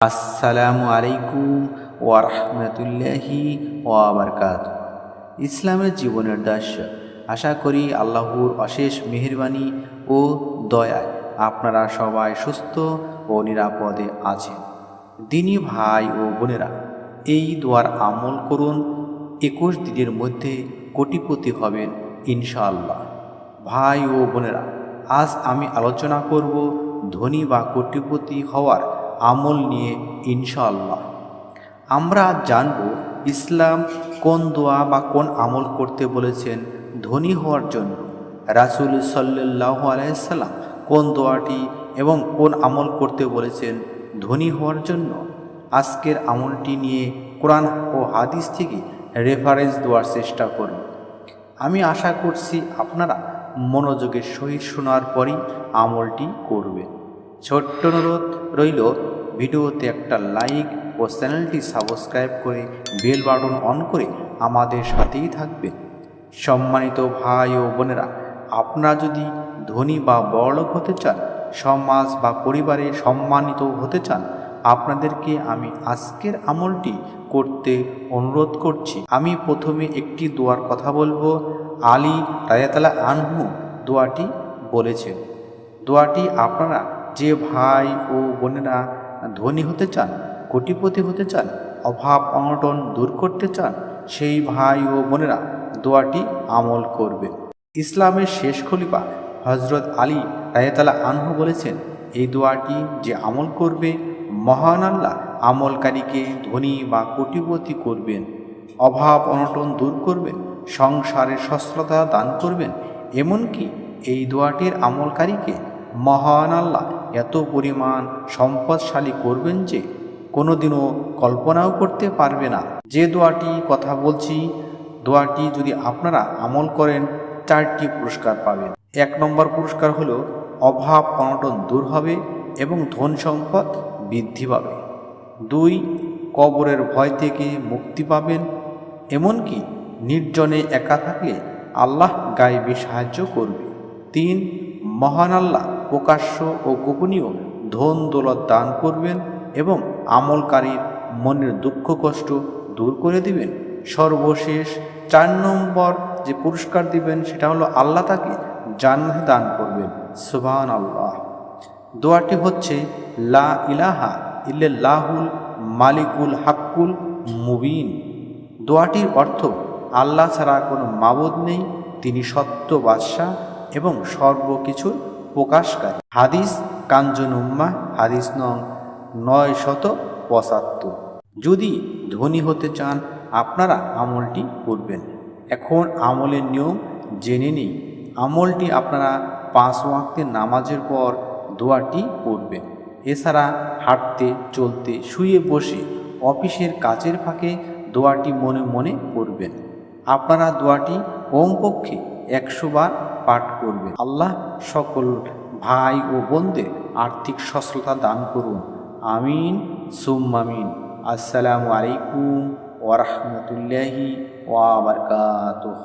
আসসালামু আলাইকুম ওয়ারহমতুল্লাহি ওয়াবারকাত ইসলামের জীবনের দাস্য আশা করি আল্লাহর অশেষ মেহেরবানি ও দয়ায় আপনারা সবাই সুস্থ ও নিরাপদে আছেন। দিনী ভাই ও বোনেরা, এই দোয়ার আমল করুন, একুশ দিনের মধ্যে কোটিপতি হবেন ইনশাআল্লাহ। ভাই ও বোনেরা, আজ আমি আলোচনা করব ধনী বা কোটিপতি হওয়ার আমল নিয়ে ইনশাআল্লাহ। আমরা জানব ইসলাম কোন দোয়া বা কোন আমল করতে বলেছেন ধনী হওয়ার জন্য। রাসুল সাল্লাহ আলাইসাল্লাম কোন দোয়াটি এবং কোন আমল করতে বলেছেন ধনী হওয়ার জন্য? আজকের আমলটি নিয়ে কোরআন ও হাদিস থেকে রেফারেন্স দেওয়ার চেষ্টা করব। আমি আশা করছি আপনারা মনোযোগের সহিত শোনার পরই আমলটি করবেন। ছোট্ট অনুরোধ রইল, ভিডিওতে একটা লাইক ও চ্যানেলটি সাবস্ক্রাইব করে বেল বাটন অন করে আমাদের সাথেই থাকবেন সম্মানিত ভাই ও বোনেরা, আপনারা যদি ধনী বা বড়লোক হতে চান, সমাজ বা পরিবারে সম্মানিত হতে চান, আপনাদেরকে আমি আজকের আমলটি করতে অনুরোধ করছি। আমি প্রথমে একটি দোয়ার কথা বলব, আলী রায়াতালা আনহু দোয়াটি বলেছেন। দোয়াটি আপনারা যে ভাই ও বোনেরা ধনী হতে চান, কোটিপতি হতে চান, অভাব অনটন দূর করতে চান, সেই ভাই ও বোনেরা দোয়াটি আমল করবে ইসলামের শেষ খলিফা হজরত আলী রায়তালা আনহু বলেছেন, এই দোয়াটি যে আমল করবে, মহান আল্লাহ আমলকারীকে ধনী বা কোটিপতি করবেন। অভাব অনটন দূর করবেন সংসারের সস্ত্রতা দান করবেন, এমনকি এই দোয়াটির আমলকারীকে মহান আল্লাহ এত পরিমাণ সম্পদশালী করবেন যে কোনোদিনও কল্পনাও করতে পারবে না। যে দোয়াটি কথা বলছি, দোয়াটি যদি আপনারা আমল করেন, চারটি পুরস্কার পাবেন। এক নম্বর পুরস্কার হলো, অভাব অনটন দূর হবে এবং ধন সম্পদ বৃদ্ধি পাবে। দুই, কবরের ভয় থেকে মুক্তি পাবেন, এমনকি নির্জনে একা থাকলে আল্লাহ গায়েবী সাহায্য করবে। তিন, মহান আল্লাহ প্রকাশ্য ও গোপনীয় ধন দৌলত দান করবেন এবং আমলকারীর মনের দুঃখ কষ্ট দূর করে দিবেন। সর্বশেষ চার নম্বর যে পুরস্কার দিবেন, সেটা হলো আল্লাহ তাকে জান্নাতে দান করবেন। সুবান আল্লাহ দোয়াটি হচ্ছে, লা ইলাহা ইল্লাহুল মালিকুল হাক্কুল মুবিন। দোয়াটির অর্থ, আল্লাহ ছাড়া কোনো মাবদ নেই, তিনি সত্য বাদশাহ এবং সর্বকিছুর প্রকাশকারী। হাদিস কাঞ্জন উম্মা, হাদিস নং নয় শত পঁচাত্তর। যদি ধনী হতে চান, আপনারা আমলটি করবেন। এখন আমলের নিয়ম জেনে নিই। আমলটি আপনারা পাঁচ ওয়াক্তের নামাজের পর দোয়াটি পড়বেন। এছাড়া হাঁটতে, চলতে, শুয়ে বসে অফিসের কাজের ফাঁকে দোয়াটি মনে মনে পড়বেন। আপনারা দোয়াটি কমপক্ষে একশো বার পাঠ করবেন। আল্লাহ সকল ভাই ও বোনদের আর্থিক সচ্ছলতা দান করুন। আমিন। সুম্মামিন আসসালামু আলাইকুম ওরহমতুল্লাহি ওয়াবারকাতুহ